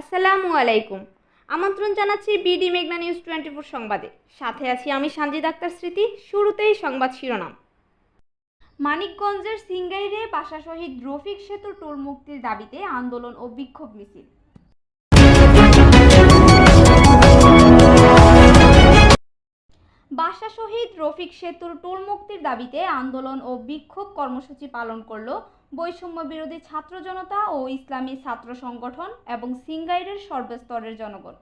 আসসালামু আলাইকুম। আমন্ত্রণ জানাচ্ছি বিডি মেঘনা নিউজ টোয়েন্টি ফোর সংবাদে। সাথে আছি আমি সানজিদ আক্তার স্মৃতি, শুরুতেই সংবাদ শিরোনাম। মানিকগঞ্জের সিঙ্গাইরে বাসা শহীদ রফিক সেতু টোল মুক্তির দাবিতে আন্দোলন ও বিক্ষোভ মিছিল। বাসা শহীদ রফিক সেতুর টোল মুক্তির দাবিতে আন্দোলন ও বিক্ষোভ কর্মসূচি পালন করল বৈষম্য বিরোধী ছাত্র জনতা ও ইসলামী ছাত্র সংগঠন এবং সিঙ্গাইরের সর্বস্তরের জনগণ।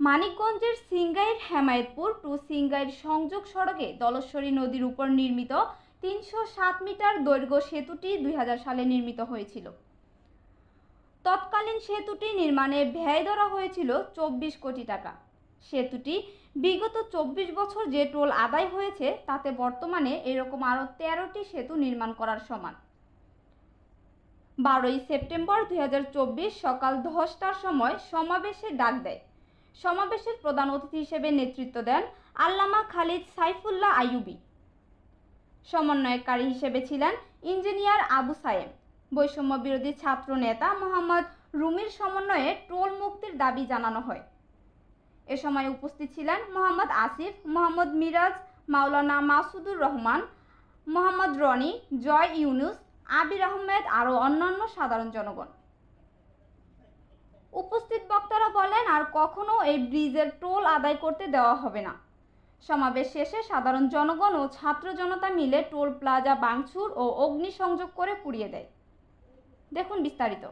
মানিকগঞ্জের সিঙ্গাইর হেমায়েতপুর টু সিঙ্গাইর সংযোগ সড়কে দলশ্বরী নদীর উপর নির্মিত তিনশো সাত মিটার দৈর্ঘ্য সেতুটি দুই হাজার সালে নির্মিত হয়েছিল। তৎকালীন সেতুটি নির্মাণে ব্যয় ধরা হয়েছিল চব্বিশ কোটি টাকা। সেতুটি বিগত চব্বিশ বছর যে টোল আদায় হয়েছে, তাতে বর্তমানে এরকম আরও তেরোটি সেতু নির্মাণ করার সমান। বারোই সেপ্টেম্বর দুই হাজার চব্বিশ সকাল দশটার সময় সমাবেশে ডাক দেয়। সমাবেশের প্রধান অতিথি হিসেবে নেতৃত্ব দেন আল্লামা খালিদ সাইফুল্লাহ আইয়ুবি। সমন্বয়কারী হিসেবে ছিলেন ইঞ্জিনিয়ার আবু সায়েম। বৈষম্য বিরোধী ছাত্র নেতা মোহাম্মদ রুমির সমন্বয়ে টোল মুক্তির দাবি জানানো হয়। এ সময় উপস্থিত ছিলেন মোহাম্মদ আসিফ, মোহাম্মদ মিরাজ, মাওলানা মাসুদুর রহমান, মোহাম্মদ রনি, জয় ইউনুস, আবির আহমেদ আরও অন্যান্য সাধারণ জনগণ। উপস্থিত বক্তারা বলেন, আর কখনো এই ব্রিজের টোল আদায় করতে দেওয়া হবে না। সমাবেশ শেষে সাধারণ জনগণ ও ছাত্র জনতা মিলে টোল প্লাজা ভাঙচুর ও অগ্নিসংযোগ করে পুড়িয়ে দেয়। দেখুন বিস্তারিত।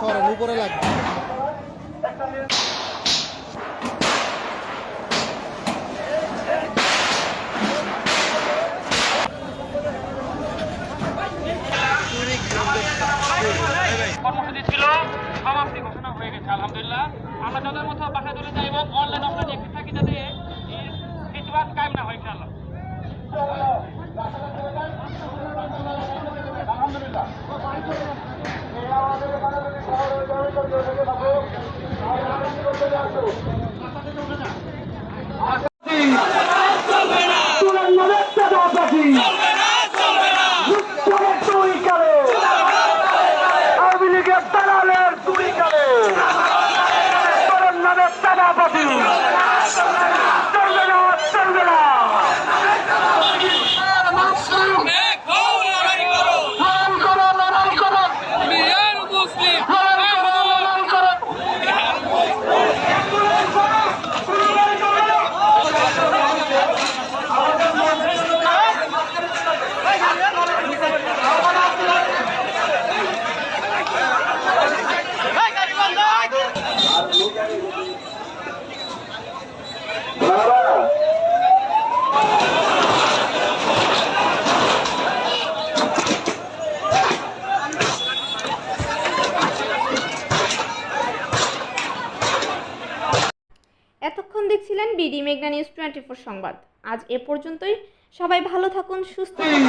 সরেন, উপরে লাগবে ছিল ঘোষণা হয়ে আলহামদুলিল্লাহ। আমরা যাদের মতো বাসায় চলে যাই এবং অনলাইন অপশন একটি থাকি যাতে এই কায়েম না হয়, ইনশাআল্লাহ। তুলনামূলক চাঁদাবাজি উত্তরে দুই কালে আওয়ামী লীগের দালালের দুই কালে তুলনামূলক চাঁদাবাজি চলবে না চলবে না লড়াই করো লড়াই করো লড়াই করো লড়াই করো এতক্ষণ দেখছিলেন বিডি মেঘনা নিউজ টোয়েন্টি ফোর সংবাদ। আজ এ পর্যন্তই। সবাই ভালো থাকুন, সুস্থ থাকুন